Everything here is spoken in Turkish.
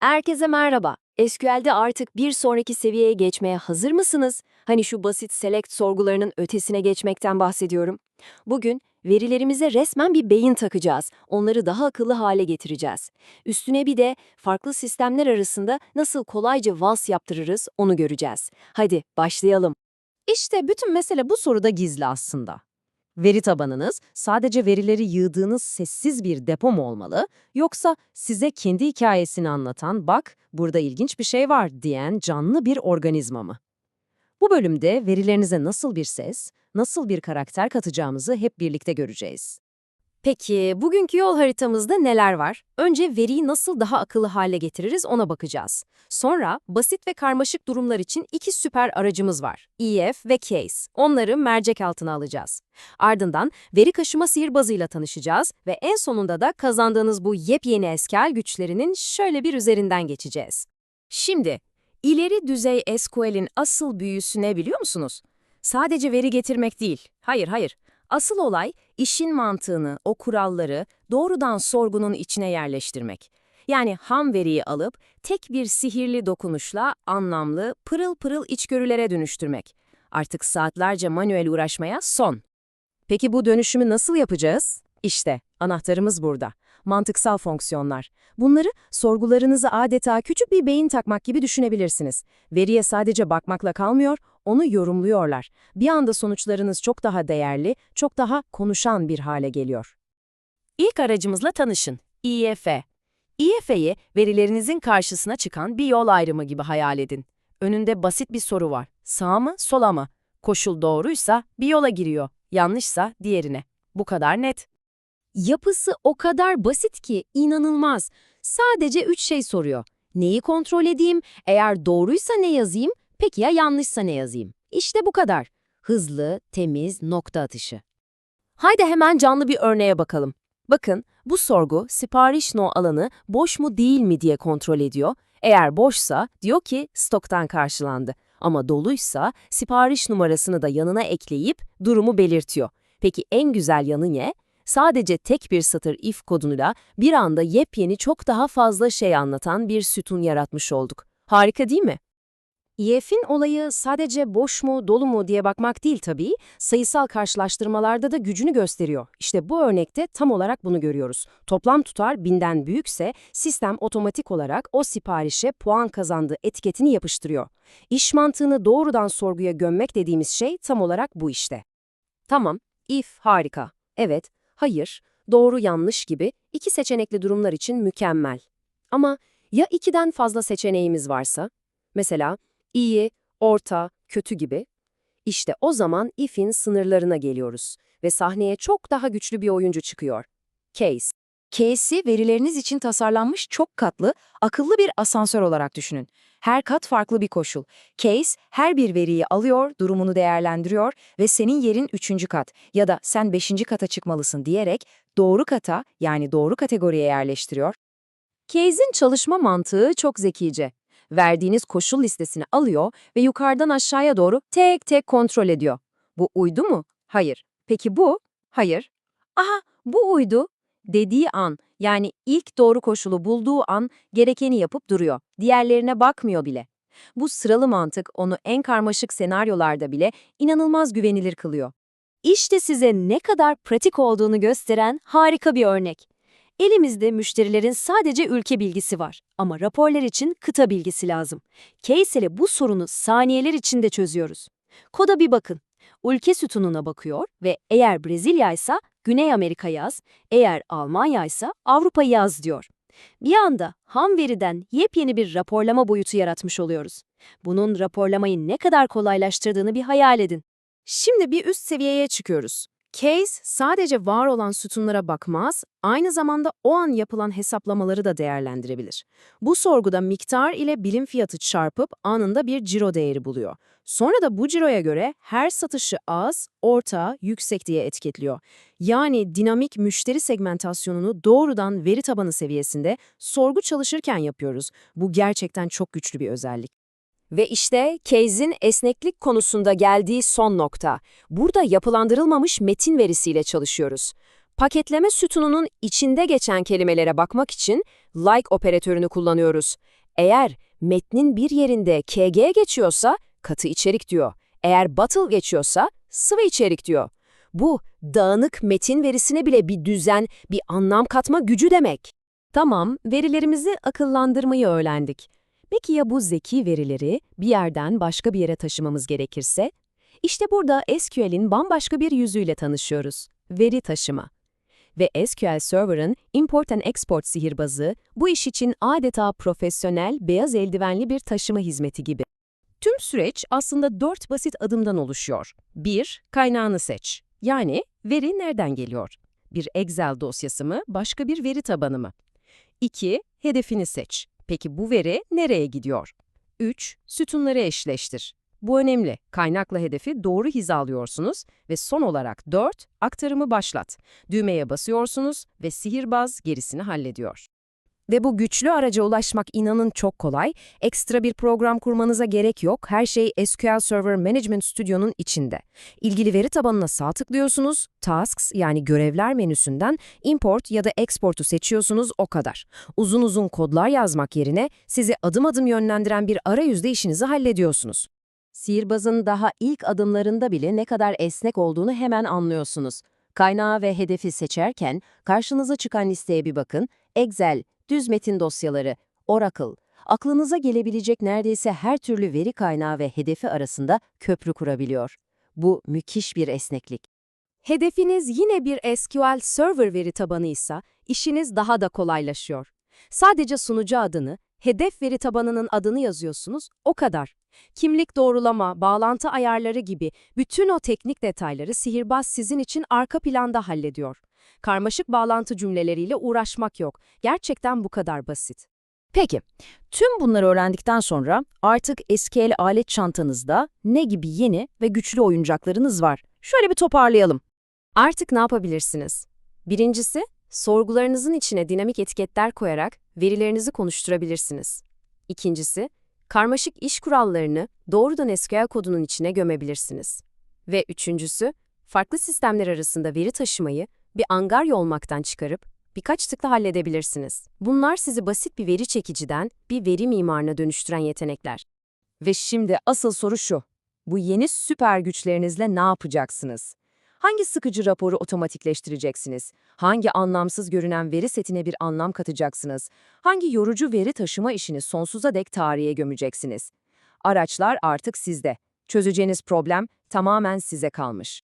Herkese merhaba. SQL'de artık bir sonraki seviyeye geçmeye hazır mısınız? Hani şu basit select sorgularının ötesine geçmekten bahsediyorum. Bugün verilerimize resmen bir beyin takacağız. Onları daha akıllı hale getireceğiz. Üstüne bir de farklı sistemler arasında nasıl kolayca vals yaptırırız onu göreceğiz. Hadi başlayalım. İşte bütün mesele bu soruda gizli aslında. Veri tabanınız sadece verileri yığdığınız sessiz bir depo mu olmalı, yoksa size kendi hikayesini anlatan bak burada ilginç bir şey var diyen canlı bir organizma mı? Bu bölümde verilerinize nasıl bir ses, nasıl bir karakter katacağımızı hep birlikte göreceğiz. Peki bugünkü yol haritamızda neler var? Önce veriyi nasıl daha akıllı hale getiririz ona bakacağız. Sonra basit ve karmaşık durumlar için iki süper aracımız var. EF ve Case. Onları mercek altına alacağız. Ardından veri kaşıma sihirbazıyla tanışacağız ve en sonunda da kazandığınız bu yepyeni SQL güçlerinin şöyle bir üzerinden geçeceğiz. Şimdi, ileri düzey SQL'in asıl büyüsü ne biliyor musunuz? Sadece veri getirmek değil. Hayır, hayır. Asıl olay işin mantığını, o kuralları doğrudan sorgunun içine yerleştirmek. Yani ham veriyi alıp tek bir sihirli dokunuşla anlamlı, pırıl pırıl içgörülere dönüştürmek. Artık saatlerce manuel uğraşmaya son. Peki bu dönüşümü nasıl yapacağız? İşte anahtarımız burada. Mantıksal fonksiyonlar. Bunları sorgularınızı adeta küçük bir beyin takmak gibi düşünebilirsiniz. Veriye sadece bakmakla kalmıyor, onu yorumluyorlar. Bir anda sonuçlarınız çok daha değerli, çok daha konuşan bir hale geliyor. İlk aracımızla tanışın. IEF. IEF'yi verilerinizin karşısına çıkan bir yol ayrımı gibi hayal edin. Önünde basit bir soru var. Sağ mı, sola mı? Koşul doğruysa bir yola giriyor, yanlışsa diğerine. Bu kadar net. Yapısı o kadar basit ki inanılmaz. Sadece üç şey soruyor. Neyi kontrol edeyim? Eğer doğruysa ne yazayım? Peki ya yanlışsa ne yazayım? İşte bu kadar. Hızlı, temiz, nokta atışı. Haydi hemen canlı bir örneğe bakalım. Bakın, bu sorgu sipariş no alanı boş mu değil mi diye kontrol ediyor. Eğer boşsa diyor ki stoktan karşılandı. Ama doluysa sipariş numarasını da yanına ekleyip durumu belirtiyor. Peki en güzel yanı ne? Sadece tek bir satır if koduyla bir anda yepyeni çok daha fazla şey anlatan bir sütun yaratmış olduk. Harika değil mi? IF'in olayı sadece boş mu, dolu mu diye bakmak değil tabii, sayısal karşılaştırmalarda da gücünü gösteriyor. İşte bu örnekte tam olarak bunu görüyoruz. Toplam tutar binden büyükse sistem otomatik olarak o siparişe puan kazandığı etiketini yapıştırıyor. İş mantığını doğrudan sorguya gömmek dediğimiz şey tam olarak bu işte. Tamam, if harika. Evet, hayır, doğru yanlış gibi iki seçenekli durumlar için mükemmel. Ama ya ikiden fazla seçeneğimiz varsa? Mesela iyi, orta, kötü gibi. İşte o zaman if'in sınırlarına geliyoruz ve sahneye çok daha güçlü bir oyuncu çıkıyor. Case. Case'i verileriniz için tasarlanmış çok katlı, akıllı bir asansör olarak düşünün. Her kat farklı bir koşul. Case, her bir veriyi alıyor, durumunu değerlendiriyor ve senin yerin üçüncü kat ya da sen beşinci kata çıkmalısın diyerek doğru kata yani doğru kategoriye yerleştiriyor. Case'in çalışma mantığı çok zekice. Verdiğiniz koşul listesini alıyor ve yukarıdan aşağıya doğru tek tek kontrol ediyor. Bu uydu mu? Hayır. Peki bu? Hayır. Aha, bu uydu. Dediği an, yani ilk doğru koşulu bulduğu an gerekeni yapıp duruyor. Diğerlerine bakmıyor bile. Bu sıralı mantık onu en karmaşık senaryolarda bile inanılmaz güvenilir kılıyor. İşte size ne kadar pratik olduğunu gösteren harika bir örnek. Elimizde müşterilerin sadece ülke bilgisi var ama raporlar için kıta bilgisi lazım. Case ile bu sorunu saniyeler içinde çözüyoruz. Koda bir bakın. Ülke sütununa bakıyor ve eğer Brezilya ise Güney Amerika yaz, eğer Almanya ise Avrupa yaz diyor. Bir anda ham veriden yepyeni bir raporlama boyutu yaratmış oluyoruz. Bunun raporlamayı ne kadar kolaylaştırdığını bir hayal edin. Şimdi bir üst seviyeye çıkıyoruz. Case sadece var olan sütunlara bakmaz, aynı zamanda o an yapılan hesaplamaları da değerlendirebilir. Bu sorguda miktar ile bilim fiyatı çarpıp anında bir ciro değeri buluyor. Sonra da bu ciroya göre her satışı az, orta, yüksek diye etiketliyor. Yani dinamik müşteri segmentasyonunu doğrudan veri tabanı seviyesinde sorgu çalışırken yapıyoruz. Bu gerçekten çok güçlü bir özellik. Ve işte Case'in esneklik konusunda geldiği son nokta. Burada yapılandırılmamış metin verisiyle çalışıyoruz. Paketleme sütununun içinde geçen kelimelere bakmak için like operatörünü kullanıyoruz. Eğer metnin bir yerinde KG geçiyorsa katı içerik diyor. Eğer bottle geçiyorsa sıvı içerik diyor. Bu dağınık metin verisine bile bir düzen, bir anlam katma gücü demek. Tamam, verilerimizi akıllandırmayı öğrendik. Peki ya bu zeki verileri bir yerden başka bir yere taşımamız gerekirse? İşte burada SQL'in bambaşka bir yüzüyle tanışıyoruz. Veri taşıma. Ve SQL Server'ın import and export sihirbazı bu iş için adeta profesyonel, beyaz eldivenli bir taşıma hizmeti gibi. Tüm süreç aslında dört basit adımdan oluşuyor. 1. Kaynağını seç. Yani veri nereden geliyor? Bir Excel dosyası mı, başka bir veri tabanı mı? 2. Hedefini seç. Peki bu veri nereye gidiyor? 3. Sütunları eşleştir. Bu önemli. Kaynakla hedefi doğru hizalıyorsunuz ve son olarak 4. Aktarımı başlat. Düğmeye basıyorsunuz ve sihirbaz gerisini hallediyor. Ve bu güçlü araca ulaşmak inanın çok kolay. Ekstra bir program kurmanıza gerek yok. Her şey SQL Server Management Studio'nun içinde. İlgili veri tabanına sağ tıklıyorsunuz, Tasks yani görevler menüsünden Import ya da Export'u seçiyorsunuz o kadar. Uzun uzun kodlar yazmak yerine sizi adım adım yönlendiren bir arayüzde işinizi hallediyorsunuz. Sihirbazın daha ilk adımlarında bile ne kadar esnek olduğunu hemen anlıyorsunuz. Kaynağı ve hedefi seçerken karşınıza çıkan listeye bir bakın. Excel, düz metin dosyaları, Oracle, aklınıza gelebilecek neredeyse her türlü veri kaynağı ve hedefi arasında köprü kurabiliyor. Bu müthiş bir esneklik. Hedefiniz yine bir SQL Server veri tabanıysa işiniz daha da kolaylaşıyor. Sadece sunucu adını, hedef veri tabanının adını yazıyorsunuz, o kadar. Kimlik doğrulama, bağlantı ayarları gibi bütün o teknik detayları sihirbaz sizin için arka planda hallediyor. Karmaşık bağlantı cümleleriyle uğraşmak yok. Gerçekten bu kadar basit. Peki, tüm bunları öğrendikten sonra artık SQL alet çantanızda ne gibi yeni ve güçlü oyuncaklarınız var? Şöyle bir toparlayalım. Artık ne yapabilirsiniz? Birincisi, sorgularınızın içine dinamik etiketler koyarak verilerinizi konuşturabilirsiniz. İkincisi, karmaşık iş kurallarını doğrudan SQL kodunun içine gömebilirsiniz. Ve üçüncüsü, farklı sistemler arasında veri taşımayı bir angarya olmaktan çıkarıp birkaç tıkla halledebilirsiniz. Bunlar sizi basit bir veri çekiciden bir veri mimarına dönüştüren yetenekler. Ve şimdi asıl soru şu. Bu yeni süper güçlerinizle ne yapacaksınız? Hangi sıkıcı raporu otomatikleştireceksiniz? Hangi anlamsız görünen veri setine bir anlam katacaksınız? Hangi yorucu veri taşıma işini sonsuza dek tarihe gömeceksiniz? Araçlar artık sizde. Çözeceğiniz problem tamamen size kalmış.